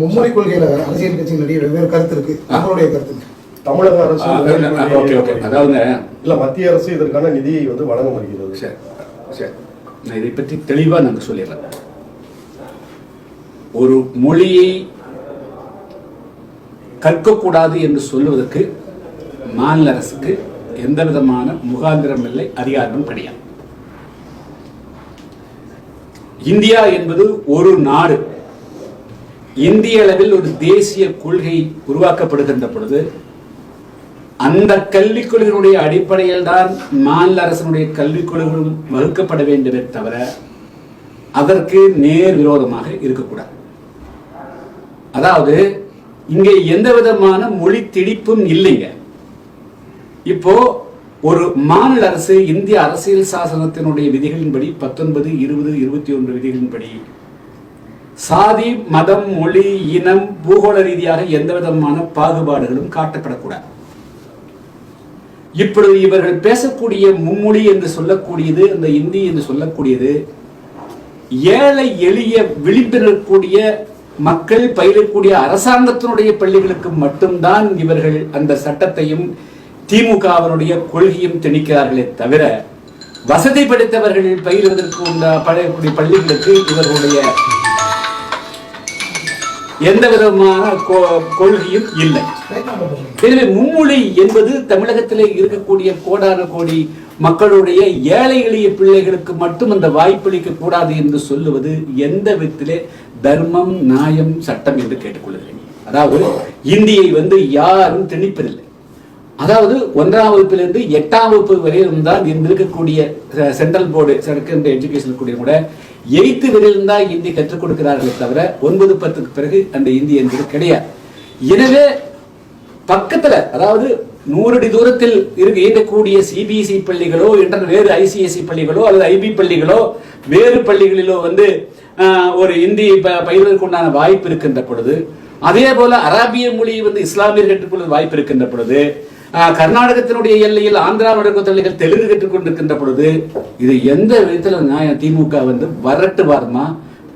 மும்மொழி கொள்கையில அரசியல் கட்சியினுடைய வெவ்வேறு கருத்து இருக்கு. உங்களுடைய கருத்து தமிழக அரசு முதல் ஓகே ஓகே. அதாவது இல்ல மத்திய அரசு இதற்கான நிதியை வந்து வழங்க வருகிறது சரி சரி. நான் இதை பற்றி தெளிவாக நாங்கள் சொல்லிடுறேன் ஒரு மொழியை கற்கக்கூடாது என்று சொல்லுவதற்கு மாநில அரசுக்கு எந்த விதமான முகாந்திரம் இல்லை அதிகாரமும் கிடையாது. இந்தியா என்பது ஒரு நாடு. இந்திய அளவில் ஒரு தேசிய கொள்கை உருவாக்கப்படுகின்ற பொழுது அந்த கல்விக் கொள்கையினுடைய அடிப்படையில் தான் மாநில அரசினுடைய கல்விக் கொள்கைகளும் வகுக்கப்பட வேண்டுமே தவிர அதற்கு நேர் விரோதமாக இருக்கக்கூடாது. அதாவது இங்கே எந்த விதமான மொழி திணிப்பும் இல்லைங்க. இப்போ ஒரு மாநில அரசு இந்திய அரசியல் சாசனத்தினுடைய விதிகளின்படி பத்தொன்பது இருபது இருபத்தி ஒன்று விதிகளின்படி சாதி மதம் மொழி இனம் பூகோள ரீதியாக எந்த விதமான பாகுபாடுகளும் காட்டப்படக்கூடாது. இப்பொழுது இவர்கள் பேசக்கூடிய மும்மொழி என்று சொல்லக்கூடியது அந்த இந்தி என்று சொல்லக்கூடியது ஏழை எளிய விழிப்பிருக்கக்கூடிய மக்கள் பயிலக்கூடிய அரசாங்கத்தினுடைய பள்ளிகளுக்கு மட்டும்தான் இவர்கள் அந்த சட்டத்தையும் திமுகவினுடைய கொள்கையும் திணிக்கிறார்களே தவிர வசதி படைத்தவர்கள் பயிலுவதற்கு உண்ட பழையக்கூடிய பள்ளிகளுக்கு இவர்களுடைய எந்த விதமான கொ- கொள்கையும் இல்லை. எனவே மும்மொழி என்பது தமிழகத்திலே இருக்கக்கூடிய கோடான கோடி மக்களுடைய ஏழை எளிய பிள்ளைகளுக்கு மட்டும் அந்த வாய்ப்பளிக்க கூடாது என்று சொல்லுவது எந்த விதத்திலே தர்மம் நியாயம் சட்டம் என்று கேட்டுக்கொள்கிறேன். அதாவது இந்தியை வந்து யாரும் திணிப்பதில்லை. அதாவது ஒன்றாம் வகுப்பிலிருந்து எட்டாம் வகுப்பு வரையிலும் தான் இன்று இருக்கக்கூடிய சென்ட்ரல் போர்டு செகண்டரி எஜுகேஷன் கூட எய்த்து வரையிலும் தான் இந்தி கற்றுக் கொடுக்கிறார்களே தவிர ஒன்பது பத்துக்கு பிறகு அந்த இந்தி என்பது கிடையாது. எனவே பக்கத்துல அதாவது நூறு அடி தூரத்தில் இருக்க இயங்கக்கூடிய சிபிஎஸ்இ பள்ளிகளோ என்ற வேறு ஐசிஎஸ்இ பள்ளிகளோ அல்லது ஐபி பள்ளிகளோ வேறு பள்ளிகளிலோ வந்து ஆஹ், ஒரு இந்தி ப- உண்டான வாய்ப்பு இருக்கின்ற பொழுது அதே போல அராபிய மொழி வந்து இஸ்லாமியர் கற்றுக்கொள்ள வாய்ப்பு இருக்கின்ற பொழுது கர்நாடகத்தினுடைய எல்லையில் ஆந்திராவுடைய தொழில்கள் தெலுங்கு கற்றுக்கொண்டிருக்கின்ற பொழுது இது எந்த விதத்தில் நியாயம்? திமுக வந்து வரட்டு வாரமா?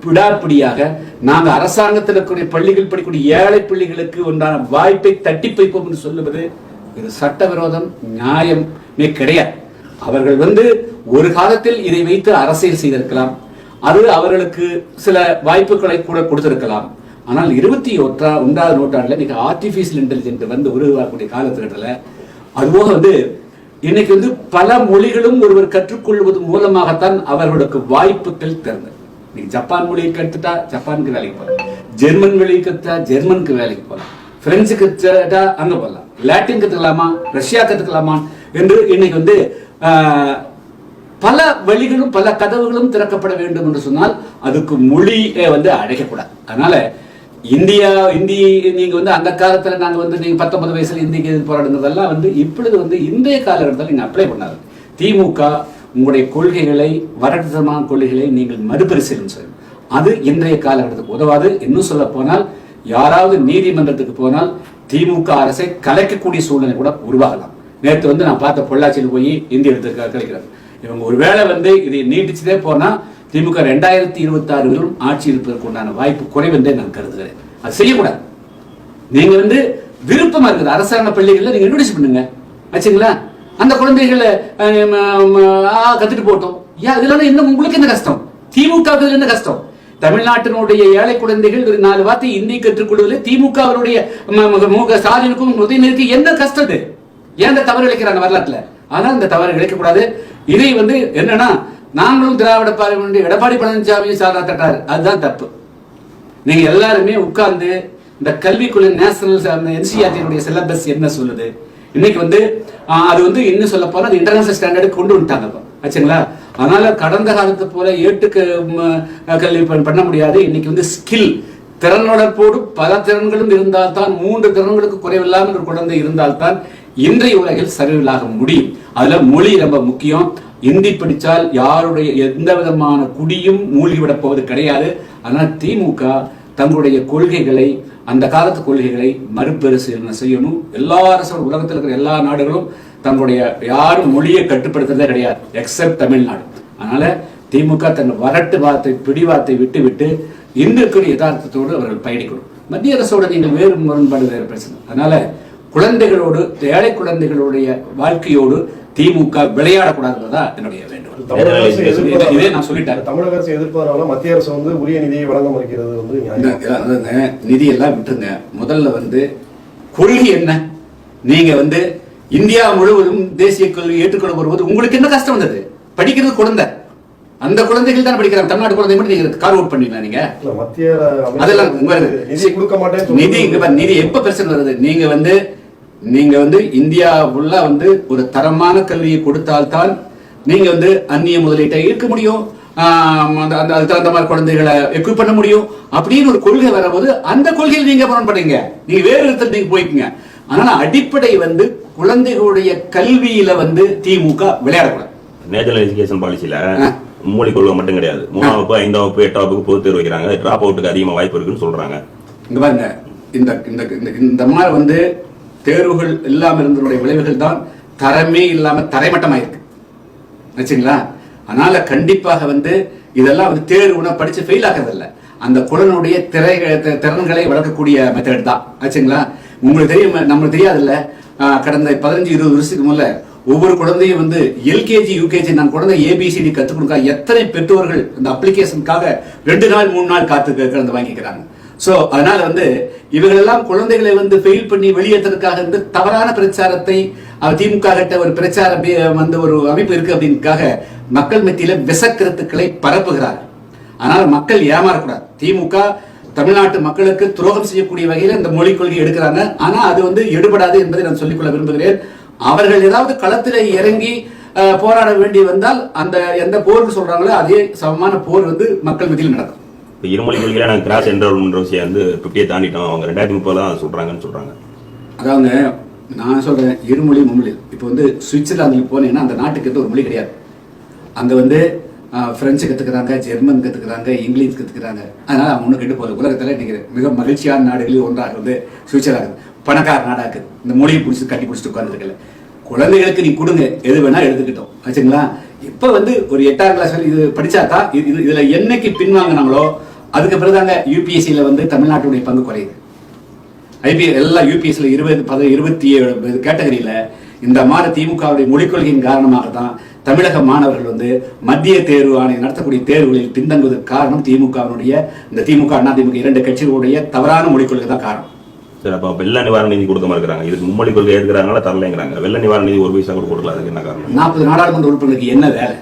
பிடாப்பிடியாக. நாங்க அரசாங்கத்தில் இருக்கக்கூடிய பள்ளிகள் படிக்கக்கூடிய ஏழை பள்ளிகளுக்கு உண்டான வாய்ப்பை தட்டி வைப்போம் என்று சொல்லுவது இது சட்டவிரோதம் நியாயமே கிடையாது. அவர்கள் வந்து ஒரு காலத்தில் இதை வைத்து அரசியல் செய்திருக்கலாம். அது அவர்களுக்கு சில வாய்ப்புகளை கூட கொடுத்திருக்கலாம். ஆனால் இருபத்தி ஒற்றா ஒன்றாவது நூற்றாண்டில் இன்னைக்கு ஆர்டிஃபிஷியல் இன்டெலிஜென்ட் வந்து உருவாக்கக்கூடிய காலத்துக்கட்டத்தில் அதுபோக வந்து இன்னைக்கு வந்து பல மொழிகளும் ஒருவர் கற்றுக்கொள்வது மூலமாகத்தான் அவர்களுக்கு வாய்ப்புகள் திறந்தது நீங்க ஜப்பான் மொழியை கற்றுட்டா ஜப்பானுக்கு வேலைக்கு போகலாம் ஜெர்மன் மொழியை கற்றுட்டா ஜெர்மனுக்கு வேலைக்கு போகலாம் பிரெஞ்சு கற்றுட்டா அங்க போகலாம் லாட்டின் கத்துக்கலாமா? ரஷ்யா கத்துக்கலாமா? என்று இன்னைக்கு வந்து ஆஹ், பல வழிகளும் பல கதவுகளும் திறக்கப்பட வேண்டும் என்று சொன்னால் அதுக்கு மொழியை வந்து அழைக்கக்கூடாது அதனால இந்தியா இந்தி நீங்க வந்து அந்த காலத்துல நாங்க வந்து நீங்க பத்தொன்பது வயசுல இந்திக்கு எதிர்த்து போராடுனதெல்லாம் வந்து இப்பொழுது வந்து இந்திய காலகட்டத்தில் நீங்க அப்ளை பண்ணாது திமுக உங்களுடைய கொள்கைகளை வரட்டுத்தனமான கொள்கைகளை நீங்கள் மறுபரிசீலனை செய்யும் அது இன்றைய காலகட்டத்துக்கு உதவாது. இன்னும் சொல்ல போனால் யாராவது நீதிமன்றத்துக்கு போனால் திமுக அரசை கலைக்கக்கூடிய சூழ்நிலை கூட உருவாகலாம். நேற்று வந்து நான் பார்த்த பொள்ளாச்சியில் போய் இந்திய எடுத்து கலைக்கிறார். இவங்க ஒருவேளை வந்து இதை நீட்டிச்சுதே போனா திமுக ரெண்டாயிரத்தி இருபத்தி ஆறு வரையும் ஆட்சி இருப்பதற்கு உண்டான வாய்ப்பு குறைவென்றே நான் கருதுகிறேன். அது செய்யக்கூடாது. நீங்க வந்து விருப்பமா இருக்குது. அரசாங்க பள்ளிகளில் நீங்க இன்ட்ரோடியூஸ் பண்ணுங்க. ஆச்சுங்களா? அந்த குழந்தைகளை கத்துட்டு போட்டோம். ஏன்? இதெல்லாம் இன்னும் உங்களுக்கு என்ன கஷ்டம்? திமுக என்ன கஷ்டம்? தமிழ்நாட்டினுடைய ஏழை குழந்தைகள் ஒரு நாலு வார்த்தை இந்தி கற்றுக்கொள்வதில் திமுக அவருடைய ம- முக ஸ்டாலினுக்கும் உதயநிதிக்கு என்ன கஷ்டம் இது ஏன் இந்த தவறு இழைக்கிறாங்க வரலாற்றுல? ஆனால் இந்த தவறு இழைக்கக்கூடாது. இதை வந்து என்னன்னா நாங்களும் திராவிட பார்லிமெண்ட் எடப்பாடி பழனிசாமியும் சாரா தட்டாரு. அதுதான் தப்பு. நீங்க எல்லாருமே உட்கார்ந்து இந்த கல்விக்குள்ள நேஷனல் என்சிஆர்டியுடைய சிலபஸ் என்ன சொல்லுது? இன்னைக்கு வந்து அது வந்து இன்னும் சொல்ல போனா அது இன்டர்நேஷனல் ஸ்டாண்டர்டு கொண்டு வந்துட்டாங்க ஆச்சுங்களா? அதனால கடந்த காலத்து போல ஏட்டுக்கு கல்வி பண்ண முடியாது. இன்னைக்கு வந்து ஸ்கில் திறனுடற்போடு பல திறன்களும் இருந்தால்தான் மூன்று திறன்களுக்கு குறைவில்லாமல் ஒரு குழந்தை இருந்தால்தான் இன்றைய உலகில் சரிவிலாக முடியும். அதுல மொழி ரொம்ப முக்கியம். இந்தி பிடிச்சால் யாருடைய எந்த விதமான குடியும் மூழ்கிவிடப் போவது கிடையாது. ஆனால் திமுக தங்களுடைய கொள்கைகளை அந்த காலத்து கொள்கைகளை மறுபரிசீலனை செய்யணும். எல்லா அரசும் உலகத்தில் இருக்கிற எல்லா நாடுகளும் தங்களுடைய யாரும் மொழியை கட்டுப்படுத்துறதே கிடையாது எக்ஸப்ட் தமிழ்நாடு. அதனால திமுக தன் வரட்டு வார்த்தை பிடிவார்த்தை விட்டு விட்டு இன்று யதார்த்தத்தோடு அவர்கள் பயணிக்கணும். மத்திய அரசோட நீங்கள் வேறு முரண்பாடு வேறு பிரச்சனை. அதனால குழந்தைகளோடு ஏழை குழந்தைகளுடைய வாழ்க்கையோடு திமுக விளையாடக்கூடாதுன்றதா என்னுடைய வேண்டுகோள். இதை- நான் சொல்லிட்டேன். தமிழக அரசு எதிர்ப்பதனால மத்திய அரசு வந்து உரிய நிதியை வழங்க மறுக்கிறது வந்து நிதி எல்லாம் விட்டுருங்க. முதல்ல வந்து கொள்கை என்ன? நீங்க வந்து இந்தியா முழுவதும் தேசிய கல்வி ஏற்றுக்கொள்ள வரும்போது உங்களுக்கு என்ன கஷ்டம் வந்தது? படிக்கிறது குழந்தை. அந்த குழந்தைகள் தான் படிக்கிறாங்க. தமிழ்நாடு குழந்தை மட்டும் நீங்க கார் அவுட் பண்ணீங்களா நீங்க? மத்திய அதெல்லாம். நிதி கொடுக்க மாட்டேன்னு நிதி நிதி எப்ப பிரச்சனை வருது? நீங்க வந்து நீங்க வந்து இந்தியா ஃபுல்லா வந்து ஒரு தரமான கல்வியை கொடுத்தால்தான் நீங்க வந்து அந்நிய முதலீட்டை ஈர்க்க முடியும். அந்த அந்த அதுக்கு தகுந்த மாதிரி குழந்தைகளை எக்யூப் பண்ண முடியும். அப்படின்னு ஒரு கொள்கை வரும்போது அந்த கொள்கையில் நீங்க பலன் பண்ணீங்க நீங்க வேறு இடத்துல நீங்க போய்க்குங்க. அதனால அடிப்படை வந்து குழந்தைகளுடைய கல்வியில வந்து திமுக விளையாடக்கூடாது. நேஷனல் எஜுகேஷன் பாலிசியில. மூலி கொள்கை மட்டும் கிடையாது. மூணாம் வகுப்பு ஐந்தாம் வகுப்பு எட்டாம் வகுப்பு பொது தேர்வு வைக்கிறாங்க. டிராப் அவுட்டுக்கு அதிகமா வாய்ப்பு இருக்குன்னு சொல்றாங்க. இங்க பாருங்க. இந்த இந்த- இந்த மாதிரி வந்து தேர்வுகள் இல்லாமல் இருந்தனுடைய விளைவுகள் தான் தரமே இல்லாம தரைமட்டமாயிருக்கு. வச்சுங்களா அதனால கண்டிப்பாக வந்து இதெல்லாம் வந்து தேர்வுனா படிச்சு ஃபெயில் ஆகிறதில்ல அந்த குழந்தையுடைய திரை திறன்களை வளர்க்கக்கூடிய மெத்தட் தான். ஆச்சுங்களா உங்களுக்கு தெரியும் நம்மளுக்கு தெரியாதுல்ல? கடந்த பதினஞ்சு இருபது வருஷத்துக்கு முதல்ல ஒவ்வொரு குழந்தையும் வந்து எல்கேஜி யூகேஜி நான் குழந்தை ஏபிசிடி கற்றுக் கொடுக்க எத்தனை பெற்றோர்கள் இந்த அப்ளிகேஷனுக்காக ரெண்டு நாள் மூணு நாள் காத்து கிடந்து வாங்கிக்கிறாங்க. ஸோ அதனால வந்து இவர்களெல்லாம் குழந்தைகளை வந்து ஃபெயில் பண்ணி வெளியேற்றதுக்காக வந்து தவறான பிரச்சாரத்தை திமுக கிட்ட ஒரு பிரச்சார வந்து ஒரு அமைப்பு இருக்கு அப்படின்னுக்காக மக்கள் மத்தியில விசக்கருத்துக்களை பரப்புகிறார். ஆனால் மக்கள் ஏமாறக்கூடாது. திமுக தமிழ்நாட்டு மக்களுக்கு துரோகம் செய்யக்கூடிய வகையில் இந்த மொழிக் கொள்கை எடுக்கிறாங்க. ஆனால் அது வந்து எடுபடாது என்பதை நான் சொல்லிக்கொள்ள விரும்புகிறேன். அவர்கள் ஏதாவது களத்தில் இறங்கி போராட வேண்டி வந்தால் அந்த எந்த போருக்கு சொல்றாங்களோ அதே சமமான போர் வந்து மக்கள் மத்தியில் நடக்கும். இப்போ இருமொழி கொள்கையில நாங்கள் கிராஸ் என்ரோல்மெண்ட் விஷயம் வந்து ஃபிஃப்டியை தாண்டிட்டோம். அவங்க ரெண்டாயிரத்தி முப்பது தான் சொல்கிறாங்கன்னு சொல்கிறாங்க அதாவது நான் சொல்கிறேன் இருமொழி மும்மொழி. இப்போ வந்து சுவிட்சர்லாந்துக்கு போனீங்கன்னா அந்த நாட்டுக்கு எந்த ஒரு மொழி கிடையாது. அங்கே வந்து ஃப்ரெஞ்சு கற்றுக்குறாங்க ஜெர்மன் கற்றுக்குறாங்க இங்கிலீஷ் கற்றுக்குறாங்க அதனால் அவங்க ஒன்றும் கெட்டு போகிற உலகத்தில் நீங்கள் மிக மகிழ்ச்சியான நாடுகளில் ஒன்றாக வந்து சுவிட்சர்லாந்து பணக்கார நாடாக இருக்குது. இந்த மொழியை பிடிச்சி கட்டி பிடிச்சிட்டு உட்காந்துருக்கல குழந்தைகளுக்கு நீ கொடுங்க எது வேணால் எடுத்துக்கிட்டோம். ஆச்சுங்களா? இப்போ வந்து ஒரு எட்டாம் கிளாஸ் இது படித்தாக்கா இது இது- என்னைக்கு பின்வாங்கினாங்களோ அதுக்கு பிறகுதாங்க யூபிஎஸ்சியில வந்து தமிழ்நாட்டுடைய பங்கு குறையுது. ஐபிஎல் எல்லா யூபிஎஸ்ல இருபது பத இருபத்தி ஏழு கேட்டகரியில இந்த மாதிரி திமுகவுடைய மொழிக் கொள்கையின் காரணமாக தான் தமிழக மாணவர்கள் வந்து மத்திய தேர்வு ஆணையம் நடத்தக்கூடிய தேர்வுகளில் பின்தங்குவதற்கு காரணம் திமுகவினுடைய இந்த திமுக அண்ணா திமுக இரண்டு கட்சிகளுடைய தவறான மொழிக் கொள்கை தான் காரணம். சரி அப்போ வெள்ள நிவாரண நிதி கொடுக்க மறுக்கிறாங்க. இதுக்கு மும்மொழி கொள்கை எடுக்கிறாங்களா தரலைங்கிறாங்க. வெள்ள நிவாரண நிதி ஒரு பைசா கூட கொடுக்கல அதுக்கு என்ன காரணம்? நாற்பது நாடாளுமன்ற உறுப்பினருக்கு என்ன வேலை?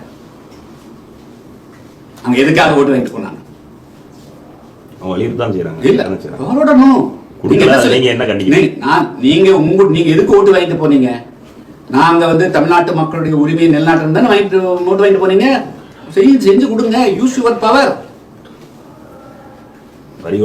அவங்க எதுக்காக ஓட்டு வாங்கிட்டு போனாங்க? அவங்க வலியுறுத்தி தான் செய்யறாங்க இல்ல? போராடணும் நீங்க என்ன நீங்க நீங்க உங்க நீங்க எதுக்கு ஓட்டு வாங்கிட்டு போனீங்க? நாங்க வந்து தமிழ்நாட்டு மக்களுடைய உரிமையை நிலநாட்டம் தானே வாங்கிட்டு ஓட்டு வாங்கிட்டு போனீங்க? செஞ்சு செஞ்சு கொடுங்க. யூஸ் யுவர் பவர் வரி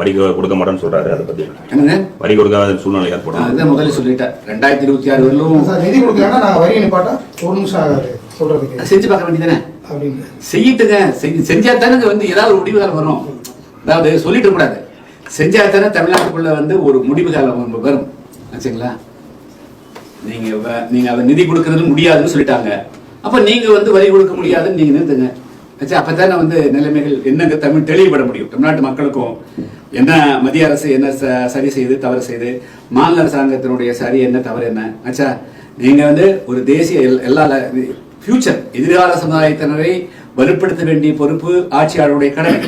வரி கொடுக்க மாட்டேன்னு சொல்றாரு அதை பத்தி. என்னங்க? வரி கொடுக்காத சூழ்நிலை ஏற்படும் இதான் முதல்ல சொல்லிட்டேன். ரெண்டாயிரத்தி இருபத்தி ஆறு வரலும் நிதி கொடுக்கலன்னா நாங்கள் வரி நிப்பாட்டா? ஒரு நிமிஷம் ஆகாது சொல்றதுக்கு. செஞ்சு பார்க்க வேண்டியதானே அப்படின்னு செய்யிட்டுங்க. செஞ்சு தானே வந்து ஏதாவது ஒரு முடிவு காலம் வரும். அதாவது சொல்லிட்டு கூடாது. செஞ்சா தானே தமிழ்நாட்டுக்குள்ள வந்து ஒரு முடிவு காலம் வரும் ஆச்சுங்களா? நீங்க வ- நீங்க அதை நிதி கொடுக்கறது முடியாதுன்னு சொல்லிட்டாங்க. அப்ப நீங்க வந்து வரி கொடுக்க முடியாதுன்னு நீங்க நிறுத்துங்க. ஆச்சு அப்பதானே வந்து நிலைமைகள் என்னங்க தமிழ் தெளிவுபட முடியும்? தமிழ்நாட்டு மக்களுக்கும் என்ன மத்திய அரசு என்ன ச- சரி செய்து தவறு செய்து மாநில அரசாங்கத்தினுடைய சரி என்ன தவறு என்ன? ஆச்சா நீங்க வந்து ஒரு தேசிய எல்லா ஃபியூச்சர் எதிர்கால சமுதாயத்தினரை வலுப்படுத்த வேண்டிய பொறுப்பு ஆட்சியாளருடைய கடமை.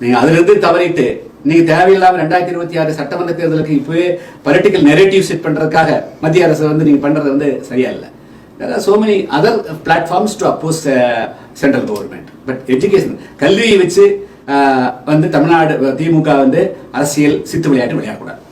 நீங்க அதிலிருந்து தவறிட்டு நீங்க தேவையில்லாம ரெண்டாயிரத்தி இருபத்தி ஆறு சட்டமன்ற தேர்தலுக்கு இப்பவே பொலிட்டிக்கல் நெரேட்டிவ் செட் பண்றதுக்காக மத்திய அரசு வந்து நீங்க பண்றது வந்து சரியா இல்லை. There are so many other platforms to oppose central government but education கல்வியை வச்சு uh, வந்து தமிழ்நாடு திமுக வந்து அரசியல் சித்து விளையாட்டு விளையாடக்கூடாது.